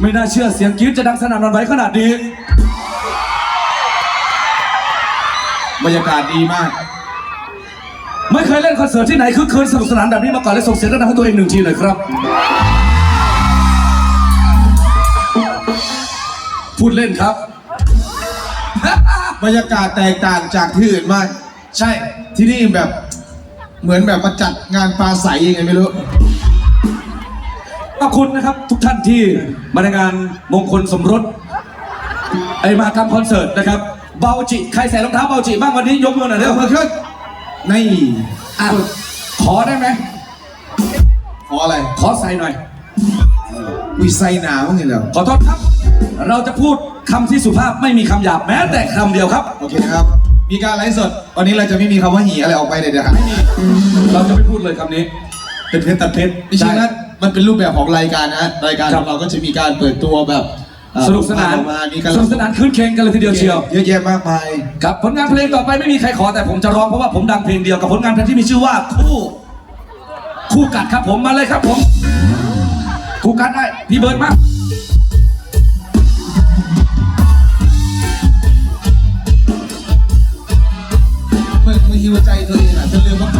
ไม่น่าเชื่อเสียงกรี๊ดจะดังสนั่นหวันไหวขนาดนี้ บรรยากาศดีมาก ไม่เคยเล่นคอนเสิร์ตที่ไหนคือคืนสนุกสนานแบบนี้มาก่อนเลยส่งเสียงดังๆให้ตัวเองหนึ่งทีหน่อยครับ พูดเล่นครับ บรรยากาศแตกต่างจากที่อื่นมาก ใช่ที่นี่แบบเหมือนแบบมาจัดงานปลาใสยังไงไม่รู้ ขอบคุณนะครับ ทุกท่านที่มาในงานมงคลสมรสไอมหากรรมคอนเสิร์ตนะครับ เบาจิ ใครใส่รองเท้าเบาจิบ้างวันนี้ยกมือหน่อยเร็เดี๋ยววมาขึ้นนี่อะขอได้ไหมขออะไร ขอใส่หน่อยวิไซหนาวไงเหรอขอโทษครับ เราจะพูดคำที่สุภาพไม่มีคำหยาบแม้แต่คำเดียวครับ โอเคครับ มีการไลฟ์สด วันนี้เราจะไม่มีคำว่าหีอะไรออกไปเด็ดขาดเราจะไม่พูดเลยคำนี้ เป็นเพชรตัดเพชรจริงๆแล้ว มันเป็นรูปแบบของรายการนะรายการของเราก็จะมีการเปิดตัวแบบสนุกสนานมีการสนุกสนานขึ้นเคงกันเลยทีเดียวเชียว เยอะแยะมากมาย ครับผลงานเพลงต่อไปไม่มีใครขอแต่ผมจะร้องเพราะว่าผมดังเพลงเดียวกับผลงานเพลงที่มีชื่อว่าคู่ คู่กัดครับผมมาเลยครับผม คู่กัดได้พี่เบิร์ดมาเหมื่อนบางทีหัวใจเธอเองอะจะลืมว่า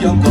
your